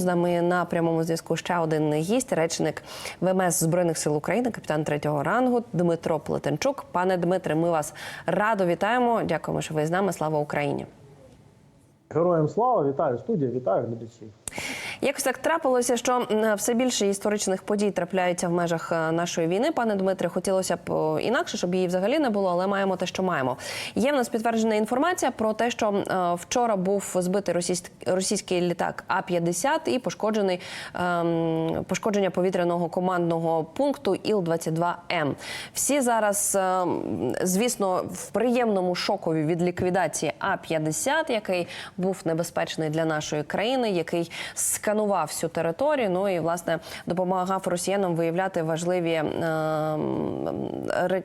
з нами на прямому зв'язку ще один гість, речник ВМС Збройних сил України, капітан третього рангу Дмитро Плетенчук. Пане Дмитре, ми вас радо вітаємо. Дякуємо, що ви з нами. Слава Україні. Героям слава, вітаю студія, вітаю глядачів. Якось так трапилося, що все більше історичних подій трапляються в межах е, нашої війни. Пане Дмитре, хотілося б е, інакше, щоб її взагалі не було, але маємо те, що маємо. Є в нас підтверджена інформація про те, що е, вчора був збитий російсь- російський літак А-50 і пошкоджений ем, пошкодження повітряного командного пункту Іл-22М. Всі зараз, ем, звісно, в приємному шокові від ліквідації А-50, який був небезпечний для нашої країни, який сканував всю територію. Ну і власне допомагав росіянам виявляти важливі е,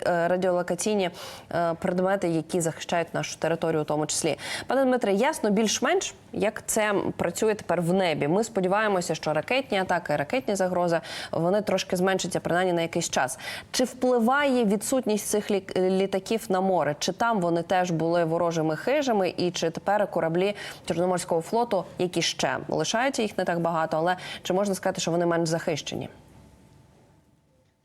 е, радіолокаційні е, предмети, які захищають нашу територію, у тому числі. Пане Дмитре, ясно більш-менш, як це працює тепер в небі. Ми сподіваємося, що ракетні атаки, ракетні загрози вони трошки зменшаться принаймні на якийсь час. Чи впливає відсутність цих лі- літаків на море? Чи там вони теж були ворожими хижами, і чи тепер кораблі Чорноморського флоту, які ще лишаються їх не так багато, але чи можна сказати, що вони менш захищені?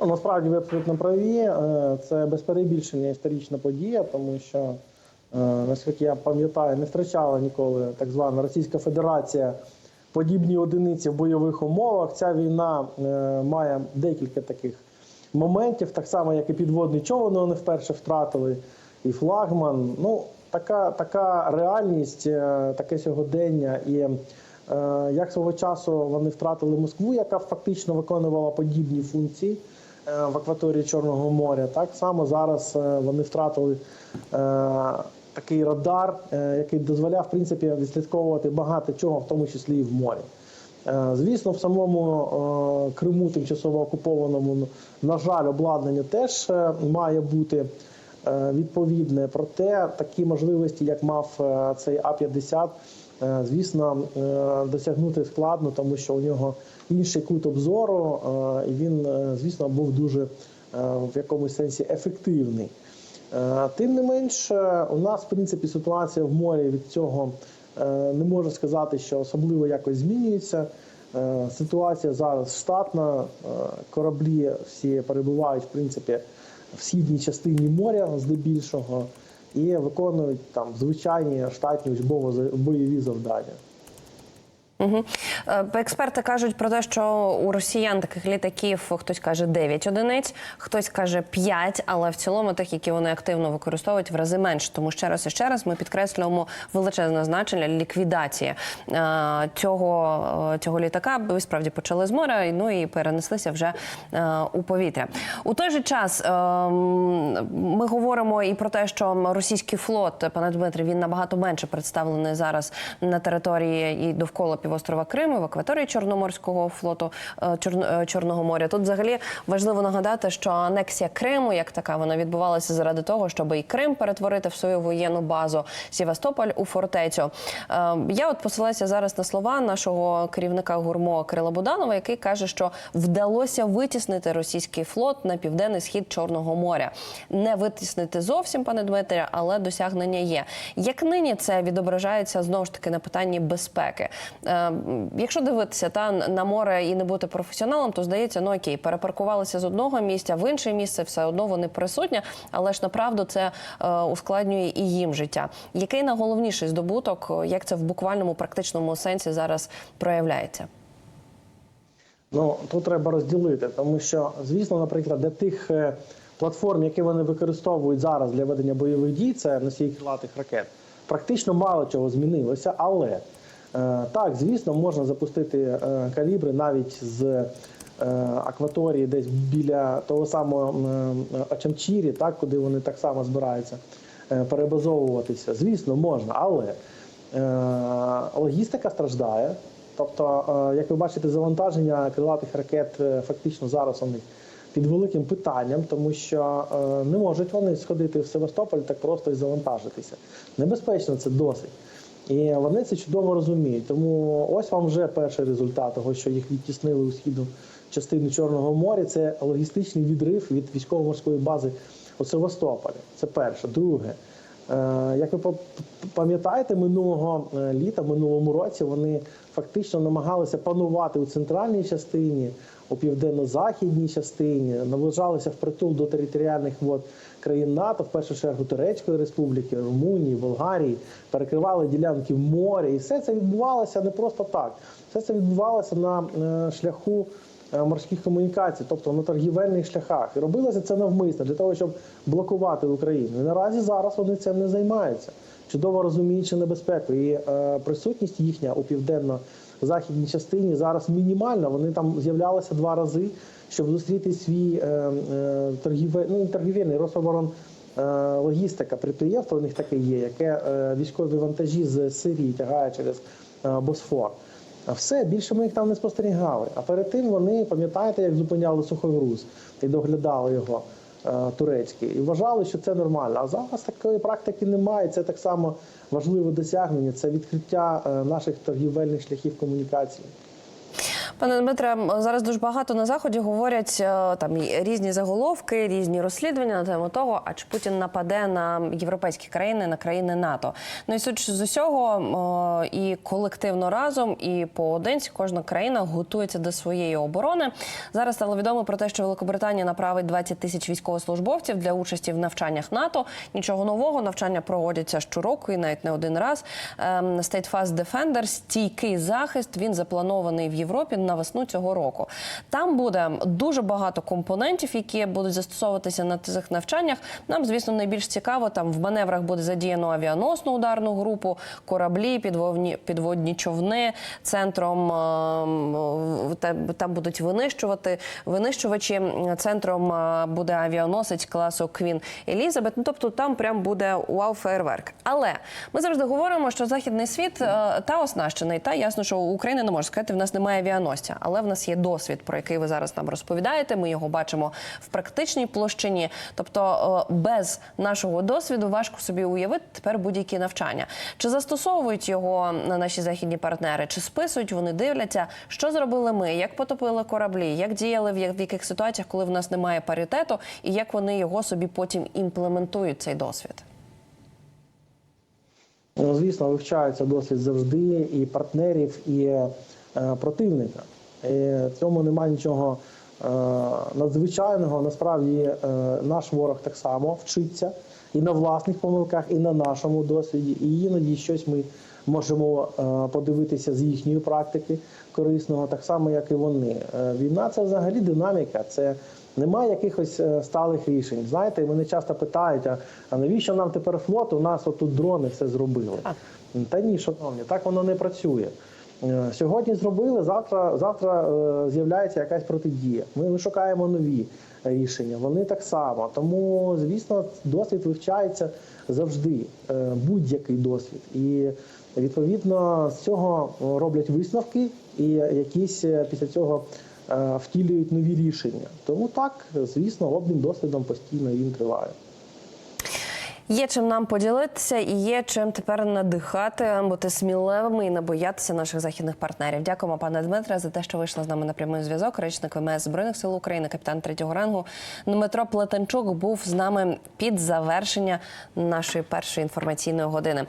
Ну, насправді ви абсолютно праві. Е, Це без перебільшення історична подія, тому що, е, наскільки я пам'ятаю, не втрачала ніколи так звана Російська Федерація подібні одиниці в бойових умовах. Ця війна е, має декілька таких моментів, так само, як і підводний човен, вони вперше втратили, і флагман. Ну, така, така реальність, таке сьогодення. І як свого часу вони втратили Москву, яка фактично виконувала подібні функції е, в акваторії Чорного моря. Так само зараз е, вони втратили е, такий радар, е, який дозволяв в принципі відслідковувати багато чого, в тому числі і в морі. Е, Звісно, в самому е, Криму, тимчасово окупованому, на жаль, обладнання теж е, має бути е, відповідне. Проте такі можливості, як мав е, цей А-50, е, звісно, е, досягнути складно, тому що у нього інший кут обзору, е, і він, е, звісно, був дуже е, в якомусь сенсі ефективний. Е, Тим не менш, е, у нас, в принципі, ситуація в морі від цього е, не можу сказати, що особливо якось змінюється. Е, Ситуація зараз штатна, е, кораблі всі перебувають, в принципі, в східній частині моря здебільшого і виконують там звичайні штатні учбово- бойові завдання. Угу. Експерти кажуть про те, що у росіян таких літаків хтось каже 9 одиниць, хтось каже 5, але в цілому тих, які вони активно використовують, в рази менше. Тому ще раз і ще раз ми підкреслюємо величезне значення ліквідації е, цього, е, цього літака. Ви справді почали з моря, ну і перенеслися вже у повітря. У той же час ми говоримо і про те, що російський флот, пане Дмитрі, він набагато менше представлений зараз на території і довкола півострова Криму, в акваторії Чорноморського флоту е, е, Чорного моря. Тут взагалі важливо нагадати, що анексія Криму, як така, вона відбувалася заради того, щоб і Крим перетворити в свою воєнну базу Сівастополь у фортецю. Е, Я от посилаюся зараз на слова нашого керівника гурмо Кирила Буданова, який каже, що вдалося витіснити російський флот на південний схід Чорного моря. Не витіснити зовсім, пане Дмитре, але досягнення є. Як нині це відображається знову ж таки на питанні безпеки? Е, Якщо дивитися та на море і не бути професіоналом, то здається, ну окей, перепаркувалися з одного місця в інше місце, все одно вони присутні, але ж направду це е, ускладнює і їм життя. Який найголовніший здобуток, як це в буквальному практичному сенсі зараз проявляється? Ну тут треба розділити, тому що, звісно, наприклад, для тих е, платформ, які вони використовують зараз для ведення бойових дій, це носії крилатих ракет, практично мало чого змінилося. Але е, так, звісно, можна запустити е, калібри навіть з е, акваторії, десь біля того самого м, Очамчірі, так куди вони так само збираються е, перебазовуватися. Звісно, можна, але е, логістика страждає. Тобто, е, як ви бачите, завантаження крилатих ракет е, фактично зараз вони під великим питанням, тому що е, не можуть вони сходити в Севастополь так просто і завантажитися. Небезпечно це досить. І вони це чудово розуміють. Тому ось вам вже перший результат того, що їх відтіснили у східну частину Чорного моря. Це логістичний відрив від військово-морської бази у Севастополі. Це перше. Друге. Е, Як ви пам'ятаєте, минулого е, літа, минулому році вони фактично намагалися панувати у центральній частині, у південно-західній частині, наближалися впритул до територіальних вод країн НАТО, в першу чергу Турецької республіки, Румунії, Болгарії, перекривали ділянки моря. І все це відбувалося не просто так. Все це відбувалося на е, шляху е, морських комунікацій, тобто на торгівельних шляхах. І робилося це навмисно для того, щоб блокувати Україну. І наразі зараз вони цим не займаються, чудово розуміючи небезпеку. І е, присутність їхня у південно-західній частині зараз мінімальна. Вони там з'являлися два рази, щоб зустріти свій е, е, торгівель, ну, торгівельний Рособорон. е, Логістика підприємство у них таке є, яке військові вантажі з Сирії тягає через Босфор. А все більше ми їх там не спостерігали. А перед тим вони пам'ятаєте, як зупиняли сухогруз і доглядали його турецький, і вважали, що це нормально. А зараз такої практики немає. Це так само важливе досягнення. Це відкриття е, наших торгівельних шляхів комунікації. Пане Дмитре, зараз дуже багато на заході говорять е, там різні заголовки, різні розслідування на тему того, а чи Путін нападе на європейські країни, на країни НАТО. Ну і суть з усього е, і колективно разом, і поодинці кожна країна готується до своєї оборони. Зараз стало відомо про те, що Великобританія направить 20 тисяч військовослужбовців для участі в навчаннях НАТО. Нічого нового навчання проводяться щороку і навіть не один раз. Ем, State Fast Defender, стійкий захист. Він запланований в Європі на весну цього року. Там буде дуже багато компонентів, які будуть застосовуватися на цих навчаннях. Нам, звісно, найбільш цікаво. Там в маневрах буде задіяно авіаносну ударну групу, кораблі, підводні, підводні човни. Центром ем, та- там будуть винищувати винищувачі. Центром е, буде авіаносець класу Квін Елізабет. Ну тобто там прям буде вау фейерверк. Але ми завжди говоримо, що західний світ е, та оснащений, та ясно, що Україна не може сказати, в нас немає авіаносця, але в нас є досвід, про який ви зараз нам розповідаєте. Ми його бачимо в практичній площині. Тобто, без нашого досвіду важко собі уявити тепер будь-які навчання. Чи застосовують його на наші західні партнери, чи списують, вони дивляться, що зробили ми, як потопили кораблі, як діяли в яких ситуаціях, коли в нас немає паритету, і як вони його собі потім імплементують цей досвід. Ну, звісно, вивчається досвід завжди і партнерів, і противника. І в цьому немає нічого е, надзвичайного. Насправді е, наш ворог так само вчиться і на власних помилках, і на нашому досвіді. І іноді щось ми можемо е, подивитися з їхньої практики корисного, так само, як і вони. Е, Війна це взагалі динаміка. Це немає якихось е, сталих рішень. Знаєте, мене часто питають, а, а навіщо нам тепер флот? У нас отут дрони все зробили. Та ні, шановні, так воно не працює. Е, Сьогодні зробили, завтра, завтра е, з'являється якась протидія. Ми, шукаємо нові рішення. Вони так само. Тому, звісно, досвід вивчається завжди, е, будь-який досвід. І відповідно з цього роблять висновки, і якісь е, після цього е, втілюють нові рішення. Тому так, звісно, обмін досвідом постійно він триває. Є чим нам поділитися і є чим тепер надихати, бути сміливими і не боятися наших західних партнерів. Дякуємо, пане Дмитре, за те, що вийшла з нами на прямий зв'язок. Речник ВМС Збройних сил України, капітан третього рангу Дмитро Плетенчук був з нами під завершення нашої першої інформаційної години.